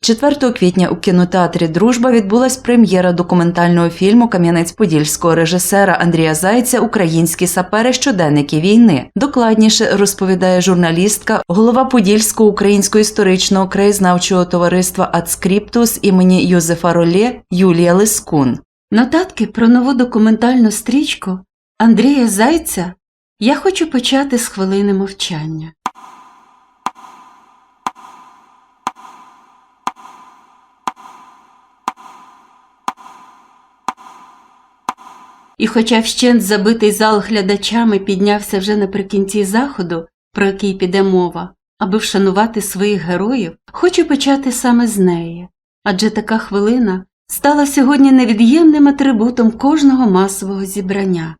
4 квітня у кінотеатрі Дружба відбулась прем'єра документального фільму Кам'янець-Подільського режисера Андрія Зайця Українські сапери щоденники війни. Докладніше розповідає журналістка, голова Подільського українського історичного краєзнавчого товариства Ацкриптус імені Йозефа Ролє Юлія Лискун. Нотатки про нову документальну стрічку Андрія Зайця я хочу почати з хвилини мовчання. І хоча вщент забитий зал глядачами піднявся вже наприкінці заходу, про який піде мова, аби вшанувати своїх героїв, хочу почати саме з неї. Адже така хвилина стала сьогодні невід'ємним атрибутом кожного масового зібрання.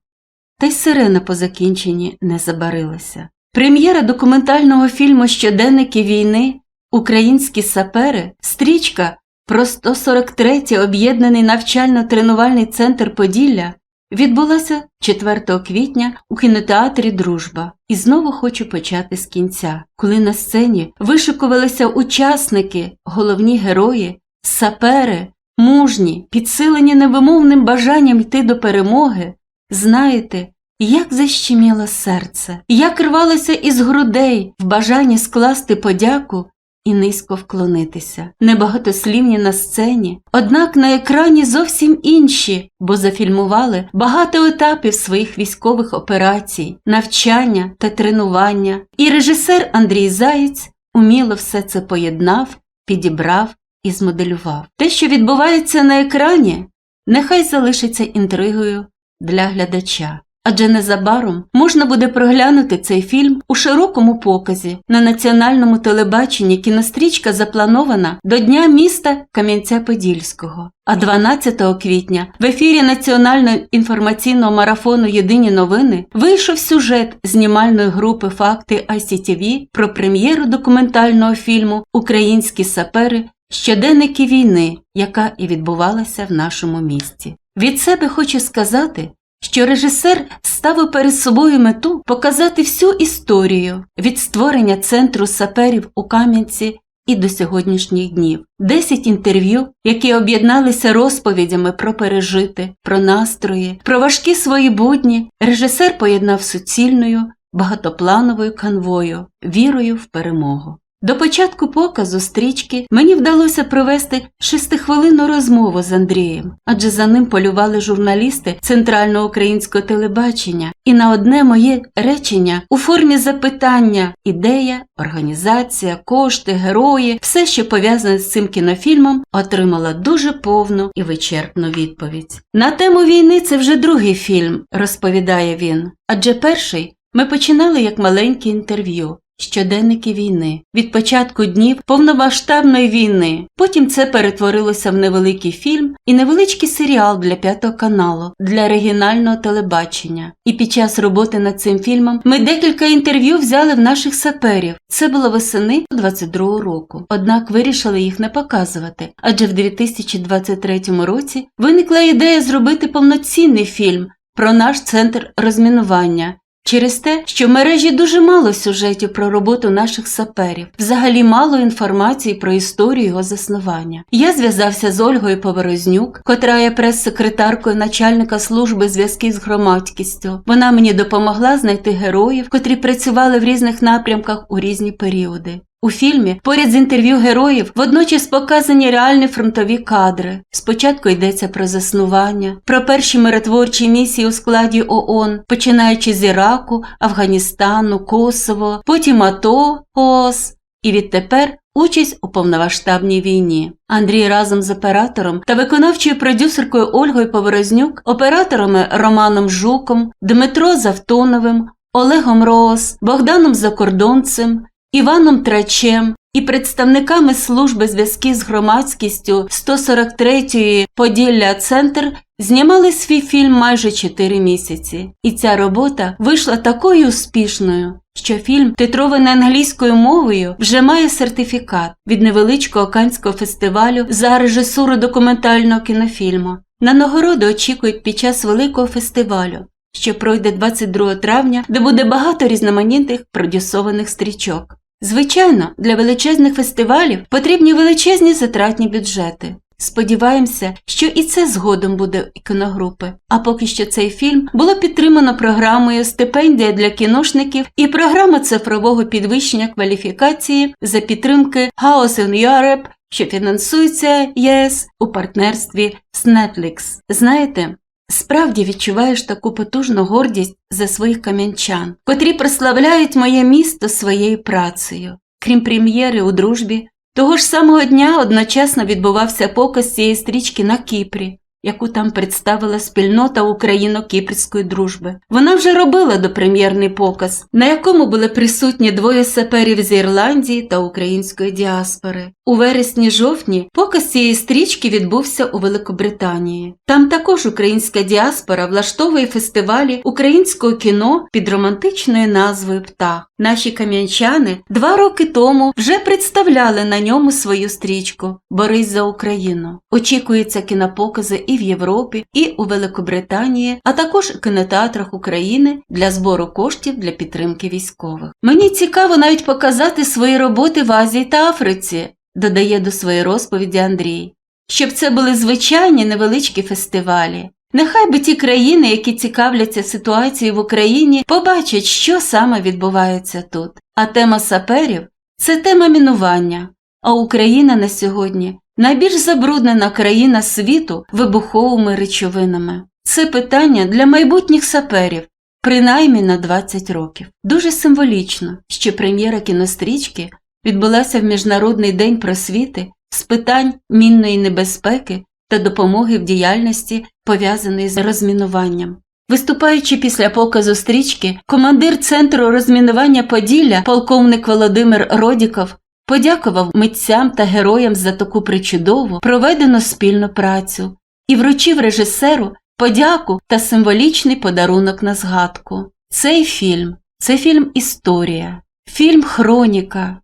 Та й сирена по закінченні не забарилася. Прем'єра документального фільму Щоденники війни Українські сапери, стрічка про 143-й об'єднаний навчально-тренувальний центр Поділля відбулася 4 квітня у кінотеатрі Дружба. І знову хочу почати з кінця, коли на сцені вишикувалися учасники, головні герої, сапери, мужні, підсилені невимовним бажанням йти до перемоги. Знаєте, як защеміло серце, як рвалося із грудей в бажанні скласти подяку і низько вклонитися. Небагатослівні на сцені, однак на екрані зовсім інші, бо зафільмували багато етапів своїх військових операцій, навчання та тренування. І режисер Андрій Заєць уміло все це поєднав, підібрав і змоделював. Те, що відбувається на екрані, нехай залишиться інтригою для глядача. Адже незабаром можна буде проглянути цей фільм у широкому показі на національному телебаченні кінострічка запланована до Дня міста Кам'янця-Подільського. А 12 квітня в ефірі національного інформаційного марафону Єдині новини вийшов сюжет знімальної групи Факти ICTV про прем'єру документального фільму Українські сапери Щоденники війни, яка і відбувалася в нашому місті. Від себе хочу сказати, що режисер ставив перед собою мету показати всю історію від створення центру саперів у Кам'янці і до сьогоднішніх днів. Десять інтерв'ю, які об'єдналися розповідями про пережити, про настрої, про важкі свої будні, режисер поєднав суцільною, багатоплановою канвою, вірою в перемогу. До початку показу стрічки мені вдалося провести шестихвилинну розмову з Андрієм, адже за ним полювали журналісти центрального українського телебачення, і на одне моє речення у формі запитання ідея, організація, кошти, герої, все, що пов'язане з цим кінофільмом, отримала дуже повну і вичерпну відповідь. На тему війни це вже другий фільм, розповідає він, адже перший ми починали як маленьке інтерв'ю. Щоденники війни від початку днів повномасштабної війни. Потім це перетворилося в невеликий фільм і невеличкий серіал для п'ятого каналу для регіонального телебачення. І під час роботи над цим фільмом ми декілька інтерв'ю взяли в наших саперів. Це було восени 22 року. Однак вирішили їх не показувати, адже в 2023 році виникла ідея зробити повноцінний фільм про наш центр розмінування. Через те, що в мережі дуже мало сюжетів про роботу наших саперів, взагалі мало інформації про історію його заснування. Я зв'язався з Ольгою Поворознюк, котра є прес-секретаркою начальника служби зв'язків з громадськістю. Вона мені допомогла знайти героїв, котрі працювали в різних напрямках у різні періоди. У фільмі поряд з інтерв'ю героїв водночас показані реальні фронтові кадри. Спочатку йдеться про заснування, про перші миротворчі місії у складі ООН, починаючи з Іраку, Афганістану, Косово, потім АТО, ООС і відтепер участь у повномасштабній війні. Андрій разом з оператором та виконавчою продюсеркою Ольгою Поворознюк, операторами Романом Жуком, Дмитро Завтоновим, Олегом Роос, Богданом Закордонцем, Іваном Трачем і представниками служби зв'язків з громадськістю 143-ї Поділля Центр знімали свій фільм майже 4 місяці. І ця робота вийшла такою успішною, що фільм, титрований англійською мовою, вже має сертифікат від невеличкого Канського фестивалю за режисуру документального кінофільму. На нагороду очікують під час великого фестивалю що пройде 22 травня, де буде багато різноманітних продюсованих стрічок. Звичайно, для величезних фестивалів потрібні величезні затратні бюджети. Сподіваємося, що і це згодом буде у кіногрупи. А поки що цей фільм було підтримано програмою Стипендія для кіношників і програма цифрового підвищення кваліфікації за підтримки House in Europe, що фінансується ЄС у партнерстві з Netflix. Знаєте, Справді відчуваєш таку потужну гордість за своїх кам'янчан, котрі прославляють моє місто своєю працею. Крім прем'єри у дружбі, того ж самого дня одночасно відбувався показ цієї стрічки на Кіпрі, яку там представила спільнота україно-кіпрської дружби. Вона вже робила допрем'єрний показ, на якому були присутні двоє саперів з Ірландії та української діаспори. У вересні-жовтні показ цієї стрічки відбувся у Великобританії. Там також українська діаспора влаштовує фестивалі українського кіно під романтичною назвою Птах. Наші кам'янчани два роки тому вже представляли на ньому свою стрічку Борись за Україну. Очікуються кінопокази і в Європі, і у Великобританії, а також кінотеатрах України для збору коштів для підтримки військових. Мені цікаво навіть показати свої роботи в Азії та Африці, додає до своєї розповіді Андрій, щоб це були звичайні невеличкі фестивалі. Нехай би ті країни, які цікавляться ситуацією в Україні, побачать, що саме відбувається тут. А тема саперів це тема мінування. А Україна на сьогодні найбільш забруднена країна світу вибуховими речовинами. Це питання для майбутніх саперів, принаймні на 20 років. Дуже символічно, що прем'єра кінострічки відбулася в Міжнародний день просвіти з питань мінної небезпеки та допомоги в діяльності, пов'язаної з розмінуванням. Виступаючи після показу стрічки, командир Центру розмінування Поділля, полковник Володимир Родіков, подякував митцям та героям за таку причудову проведену спільну працю і вручив режисеру подяку та символічний подарунок на згадку. Цей фільм це фільм Історія, фільм Хроніка.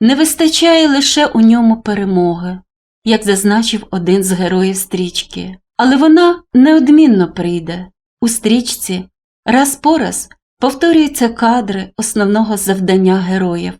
Не вистачає лише у ньому перемоги, як зазначив один з героїв стрічки, але вона неодмінно прийде. У стрічці раз по раз повторюються кадри основного завдання героїв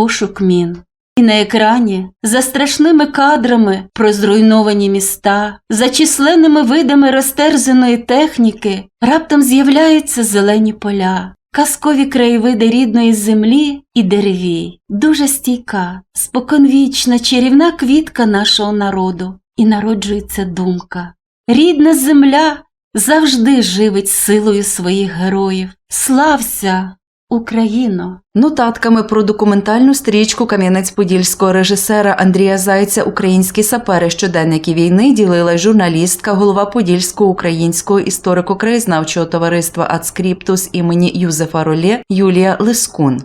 пошук мін. І на екрані за страшними кадрами про зруйновані міста, за численними видами розтерзаної техніки раптом з'являються зелені поля, казкові краєвиди рідної землі і деревій, дуже стійка, споконвічна чарівна квітка нашого народу, і народжується думка. Рідна земля завжди живить силою своїх героїв. Слався, Україно! Нотатками про документальну стрічку Кам'янець-Подільського режисера Андрія Зайця Українські сапери щоденники війни ділила журналістка, голова Подільського українського історико-краєзнавчого товариства Ацкріптус імені Юзефа Ролє Юлія Лискун.